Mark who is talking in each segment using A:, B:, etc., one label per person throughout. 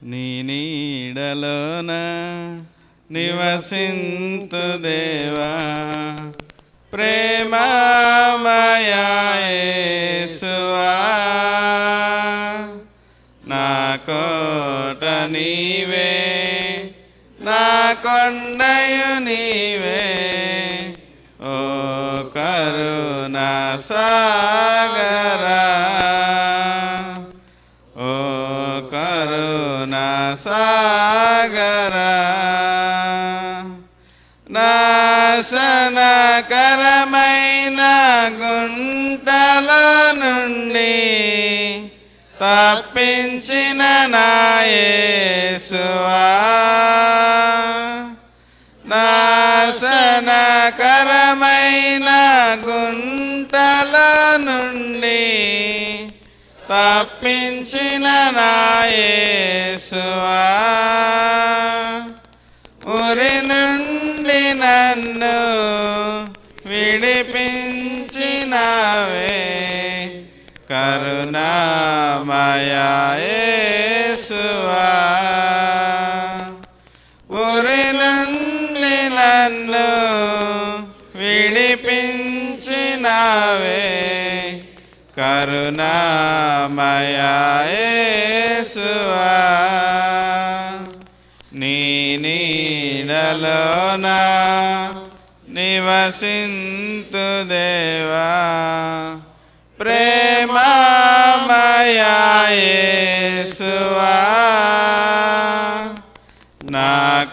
A: నీ నీడలోన నివసింతు దేవా. ప్రేమమయేసువా నా కోట నీవే నా కొండయు నీ కరుణా సాగరా. నాశనకరమైన గుంటల నుండి తప్పించిన నాయసువా నాశనకరమైన గుంటల నుండి తప్పించిన నాయ విడిపించినవే కరుణామయేసువా ఉరి నుండి నన్ను విడిపించినవే కరుణామయేసువా నీ నీడలోన నివసింతు దేవా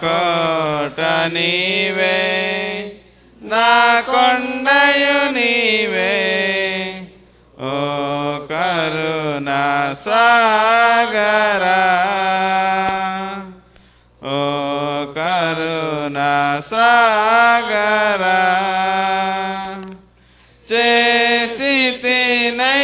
A: కోట నీవే నా కొండయు నీవే. ఓ కరుణా సాగరా ఓ కరుణా సాగరా. చేసి తినయ్యా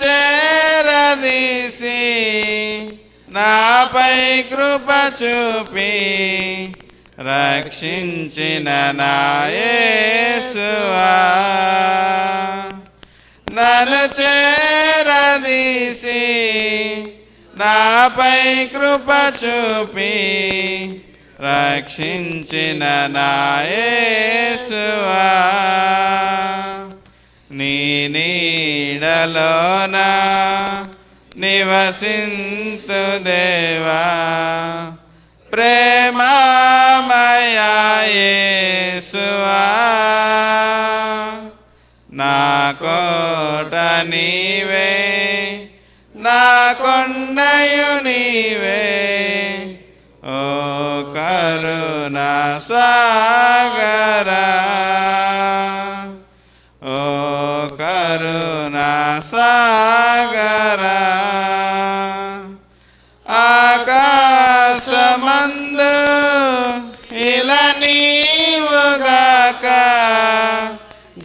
A: చేరదీసి నాపై కృప చూపి రక్షించిన నాయసువా నన్ను చేరదీసి నాపై కృప చూపి రక్షించిన నాయసువా నీ నీడలోన నివసింతు దేవా. ప్రేమమయేసువా నా కోట నీవే నా కొండయు నీవే. ఓ కరుణా సాగరా. సాగర ఆకాశమందు ఇలా నీవుగాక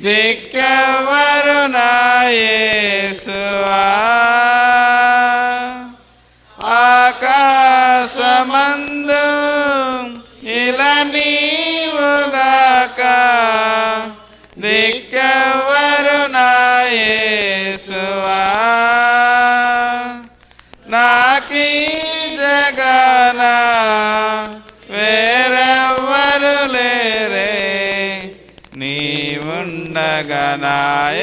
A: దిక్కవరు నాయసువా ఆకాశమందు ఇలా నీవుగాక నీవుండగా నాయసువా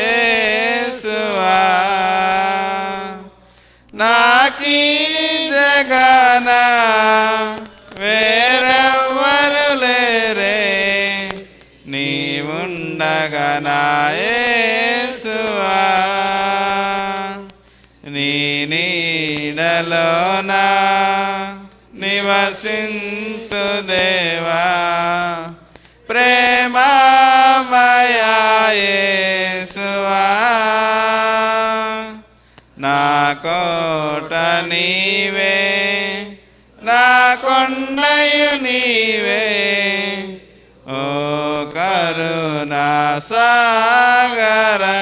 A: నాకీ జగన వేరెవ్వరు లేరే. నీవుండగా నాయసువా నీ నీడలోన నివసింతు దేవా. నీవే నా కొండయు నీవే. ఓ కరుణా సాగరా సాగరా